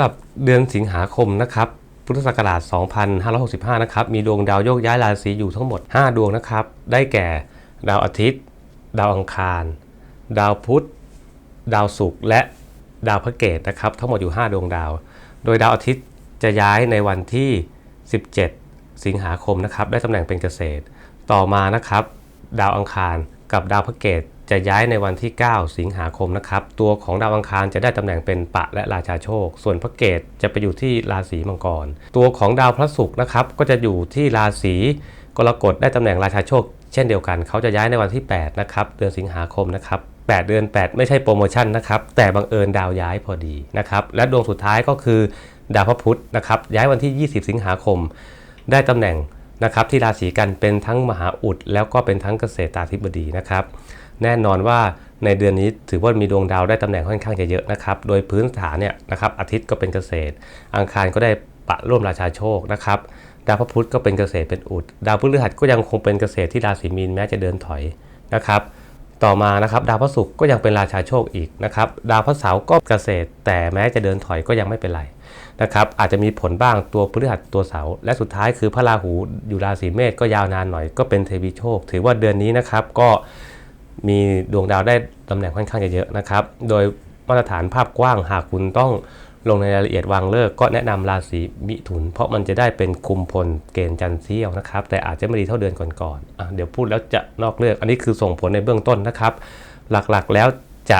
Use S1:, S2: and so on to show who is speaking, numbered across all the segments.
S1: ำหรับเดือนสิงหาคมนะครับพุทธศักราช 2565 นะครับ มีดวงดาวโยกย้ายราศีอยู่ทั้งหมด 5 ดวงนะครับ ได้แก่ ดาวอาทิตย์ ดาวอังคาร ดาวพุธ ดาวศุกร์และดาวพฤเกตนะครับ ทั้งหมดอยู่ 5 ดวงดาว โดยดาวอาทิตย์จะย้ายในวันที่ 17 สิงหาคมนะครับ ได้ตำแหน่งเป็นเกษตร ต่อมานะครับ ดาวอังคารกับดาวพฤเกต จะย้ายในวันที่ 9 สิงหาคมนะครับ ตัวของดาวอังคารจะได้ตำแหน่งเป็นปะและราชาโชค ส่วนพฤเกตจะไปอยู่ที่ราศีมังกร ตัวของดาวพระศุกร์นะครับก็จะอยู่ที่ราศีกรกฎได้ตำแหน่งราชาโชค เช่นเดียวกัน เขาจะย้ายในวันที่ 8 นะครับ เดือนสิงหาคมนะครับ8 เดือน 8 ไม่ใช่โปรโมชั่นนะครับ แต่บังเอิญดาวย้ายพอดีนะครับ และดวงสุดท้ายก็คือดาวพระพุธนะครับ ย้ายวันที่ 20 สิงหาคม ได้ตำแหน่ง นะครับที่ราศีกันเป็นทั้งมหาอุด แล้วก็เป็นทั้งเกษตราธิบดีนะครับ แน่นอนว่าในเดือนนี้ถือว่ามีดวงดาวได้ตำแหน่งค่อนข้างจะเยอะนะครับ โดยพื้นฐานเนี่ยนะครับอาทิตย์ก็เป็นเกษตร อังคารก็ได้ปะร่วมราชาโชคนะครับ ดาวพระพุธก็เป็นเกษตรเป็นอุด ดาวพฤหัสก็ยังคงเป็นเกษตรที่ราศีมีนแม้จะเดินถอยนะครับ ต่อมานะครับดาวพระศุกร์ก็ยังเป็นราชาโชคอีกนะครับดาวพระเสาร์ก็เกษตร แต่แม้จะเดินถอยก็ยังไม่เป็นไรนะครับอาจจะมีผลบ้างตัวพฤหัสตัวเสาร์และสุดท้ายคือพระราหูอยู่ราศีเมษก็ยาวนานหน่อยก็เป็นเทวีโชค ถือว่าเดือนนี้นะครับก็มีดวงดาวได้ตำแหน่งค่อนข้างจะเยอะนะครับ โดยมาตรฐานภาพกว้างหากคุณต้อง ลงในรายละเอียดวางเลิกก็แนะนำราศีมิถุน เพราะมันจะได้เป็นคุมพลเกณฑ์จันทร์เซี่ยวนะครับ แต่อาจจะไม่ดีเท่าเดือนก่อนๆอะเดี๋ยวพูดแล้วจะนอกเรื่องอันนี้คือส่งผลในเบื้องต้นนะครับ หลักๆแล้วจะ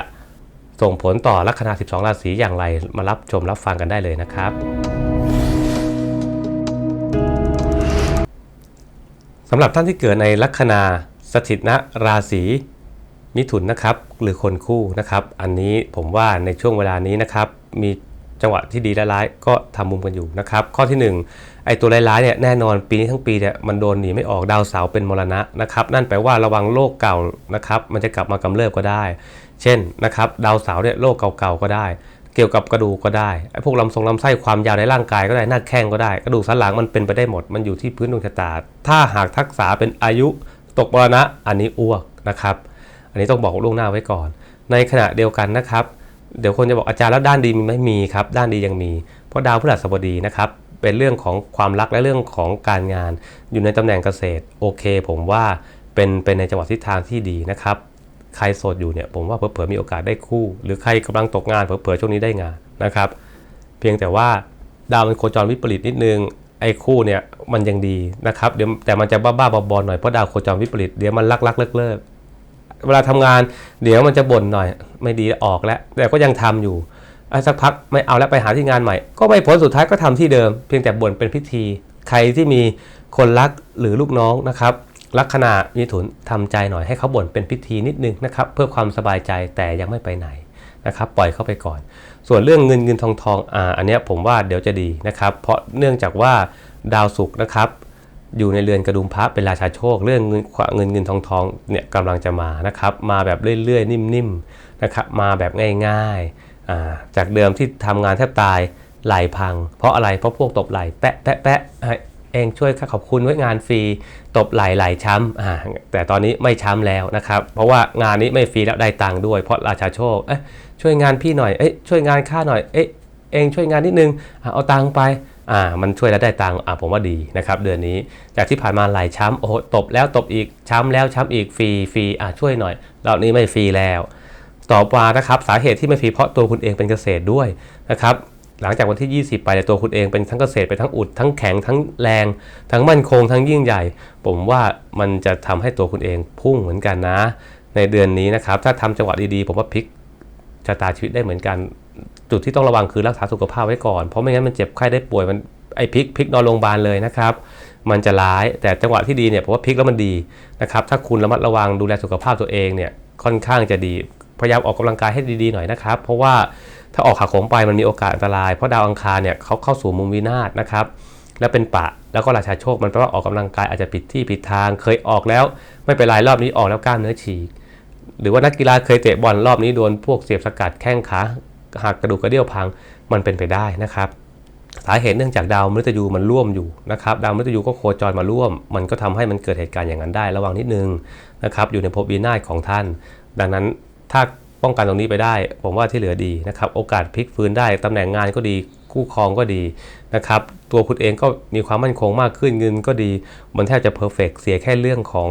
S1: ส่งผลต่อลัคนา 12 ราศีอย่างไรมารับชมรับฟังกันได้เลยนะครับ สำหรับท่านที่เกิดในลัคนาสถิตณราศีมิถุนนะครับ หรือคนคู่นะครับ อันนี้ผมว่าในช่วงเวลานี้นะครับมี จังหวะที่ดีและร้ายก็ทำมุมกันอยู่นะครับ ข้อที่ 1 ไอ้ตัวร้ายๆเนี่ยแน่นอนปีนี้ทั้งปีเนี่ยมันโดนหนีไม่ออกดาวเสาร์เป็นมรณะนะครับ นั่นแปลว่าระวังโรคเก่านะครับมันจะกลับมากำเริบก็ได้ เช่นนะครับดาวเสาร์เนี่ยโรคเก่าๆก็ได้ เกี่ยวกับกระดูกก็ได้ไอ้พวกลำทรงลำไส้ความยาวในร่างกายก็ได้หน้าแข้งก็ได้ กระดูกสันหลังมันเป็นไปได้หมด มันอยู่ที่พื้นดวงชะตา ถ้าหากทักษะเป็นอายุตกมรณะอันนี้อ้วกนะครับ อันนี้ต้องบอกล่วงหน้าไว้ก่อน ในขณะเดียวกันนะครับ เดี๋ยวคนจะบอกอาจารย์แล้วด้านดีมีไหมมีครับ ด้านดียังมี เพราะดาวพฤหัสบดีนะครับเป็นเรื่องของความรักและเรื่องของการงาน อยู่ในตำแหน่งเกษตรโอเค ผมว่าเป็นเป็นในจังหวะทิศทางที่ดีนะครับ ใครโสดอยู่เนี่ยผมว่าเผลอๆมีโอกาสได้คู่ หรือใครกำลังตกงานเผลอๆช่วงนี้ได้งานนะครับ เพียงแต่ว่าดาวมันโคจรวิปริตนิดนึงไอ้คู่เนี่ยมันยังดีนะครับเดี๋ยวแต่มันจะบ้าๆบอๆหน่อยเพราะดาวโคจรวิปริตเดี๋ยวมันลักๆเลิกๆ เวลาทำงานเดี๋ยวมันจะบ่นหน่อย ไม่ดีออกแล้ว แต่ก็ยังทำอยู่อะสักพักไม่เอาแล้วไปหาที่งานใหม่ ก็ไม่พ้นสุดท้ายก็ทำที่เดิม เพียงแต่บ่นเป็นพิธี ใครที่มีคนรักหรือลูกน้องนะครับลัคนามิถุนทำใจหน่อยให้เขาบ่นเป็นพิธีนิดนึงนะครับ เพื่อความสบายใจแต่ยังไม่ไปไหนนะครับ ปล่อยเข้าไปก่อน ส่วนเรื่องเงินเงินทองทองอ่าอันนี้ผมว่าเดี๋ยวจะดีนะครับ เพราะเนื่องจากว่าดาวศุกร์นะครับ อยู่ในเรือนกระดุมพระเป็นราชาโชค เรื่องเงินเงินเงินทองทองเนี่ยกำลังจะมานะครับมาแบบเรื่อยๆ นิ่มๆนะครับมาแบบง่ายๆาจากเดิมที่ทำงานแทบตายไหลพัง เพราะอะไรเพราะพวกตบไหลแปะแปะแปะเองช่วยค่าขอบคุณไว้งานฟรีตบไหลไหลช้ำแต่ตอนนี้ไม่ช้ำแล้วนะครับ เพราะว่างานนี้ไม่ฟรีแล้วได้ตังค์ด้วยเพราะราชาโชคเอ้ช่วยงานพี่หน่อยเอ้ยช่วยงานข้าหน่อยเอ้ยเองช่วยงานนิดนึงอเอาตังค์ไป อ่ามันช่วยแล้วได้ตังค์อ่าผมว่าดีนะครับเดือนนี้ จากที่ผ่านมาหลายช้ำโอ้โหตบแล้วตบอีกช้ำแล้วช้ำอีกฟรีฟรีอ่าช่วยหน่อยรอบนี้ไม่ฟรีแล้ว ต่อมานะครับสาเหตุที่ไม่ฟรีเพราะตัวคุณเองเป็นเกษตรด้วยนะครับหลังจากวันที่ 20 ไปเนี่ยตัวคุณเองเป็นทั้งเกษตรเป็นทั้งอุด ทั้งแข็งทั้งแรง ทั้งมั่นคงทั้งยิ่งใหญ่ ผมว่ามันจะทำให้ตัวคุณเองพุ่งเหมือนกันนะ ในเดือนนี้นะครับถ้าทำจังหวะดีๆ ผมว่าพลิกชะตาชีวิตได้เหมือนกัน จุดที่ต้องระวังคือรักษาสุขภาพไว้ก่อน เพราะไม่งั้นมันเจ็บไข้ได้ป่วยมันไอพลิกพลิกนอนโรงพยาบาลเลยนะครับ มันจะร้ายแต่จังหวะที่ดีเนี่ยผมว่าพลิกแล้วมันดีนะครับ ถ้าคุณระมัดระวังดูแลสุขภาพตัวเองเนี่ยค่อนข้างจะดีพยายามออกกำลังกายให้ดีๆหน่อยนะครับ เพราะว่าถ้าออกขาโขมไปมันมีโอกาสอันตราย เพราะดาวอังคารเนี่ยเขาเข้าสู่มุมวินาศนะครับ แล้วเป็นปะแล้วก็ราชาโชคมันแปลว่าออกกำลังกายอาจจะผิดที่ผิดทาง เคยออกแล้วไม่เป็นไรรอบนี้ออกแล้วกล้ามเนื้อฉีก หรือว่านักกีฬาเคยเตะบอลรอบนี้โดนพวกเสียบสกัดแข้งขา หักกระดูกกระเดี่ยวพังมันเป็นไปได้นะครับ สาเหตุเนื่องจากดาวมฤตยูมันร่วมอยู่นะครับดาวมฤตยูก็โคจรมาร่วม มันก็ทำให้มันเกิดเหตุการณ์อย่างนั้นได้ ระวังนิดนึงนะครับอยู่ในภพวินาศของท่าน ดังนั้นถ้าป้องกันตรงนี้ไปได้ ผมว่าที่เหลือดีนะครับ โอกาสพลิกฟื้นได้ตำแหน่งงานก็ดีคู่ครองก็ดีนะครับ ตัวคุณเองก็มีความมั่นคงมากขึ้นเงินก็ดี มันแทบจะเพอร์เฟกเสียแค่เรื่องของ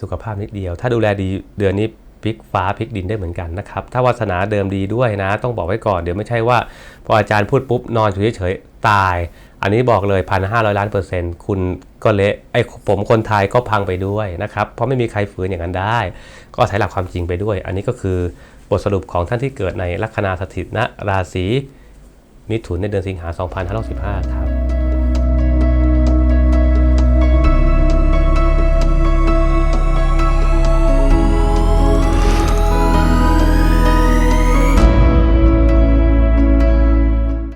S1: สุขภาพนิดเดียว ถ้าดูแลดีเดือนนี้ พลิกฟ้าพลิกดินได้เหมือนกันนะครับ ถ้าวาสนาเดิมดีด้วยนะ ต้องบอกไว้ก่อนเดี๋ยวไม่ใช่ว่า พออาจารย์พูดปุ๊บนอนอยู่เฉยๆตาย อันนี้บอกเลยพันห้าร้อยล้านเปอร์เซ็นต์คุณก็เละไอ้ผมคนไทยก็พังไปด้วยนะครับ เพราะไม่มีใครฝืนอย่างนั้นได้ ก็อาศัยหลักความจริงไปด้วย อันนี้ก็คือบทสรุปของท่านที่เกิดในลัคนาสถิตณราศีมิถุนในเดือนสิงหา2565ครับ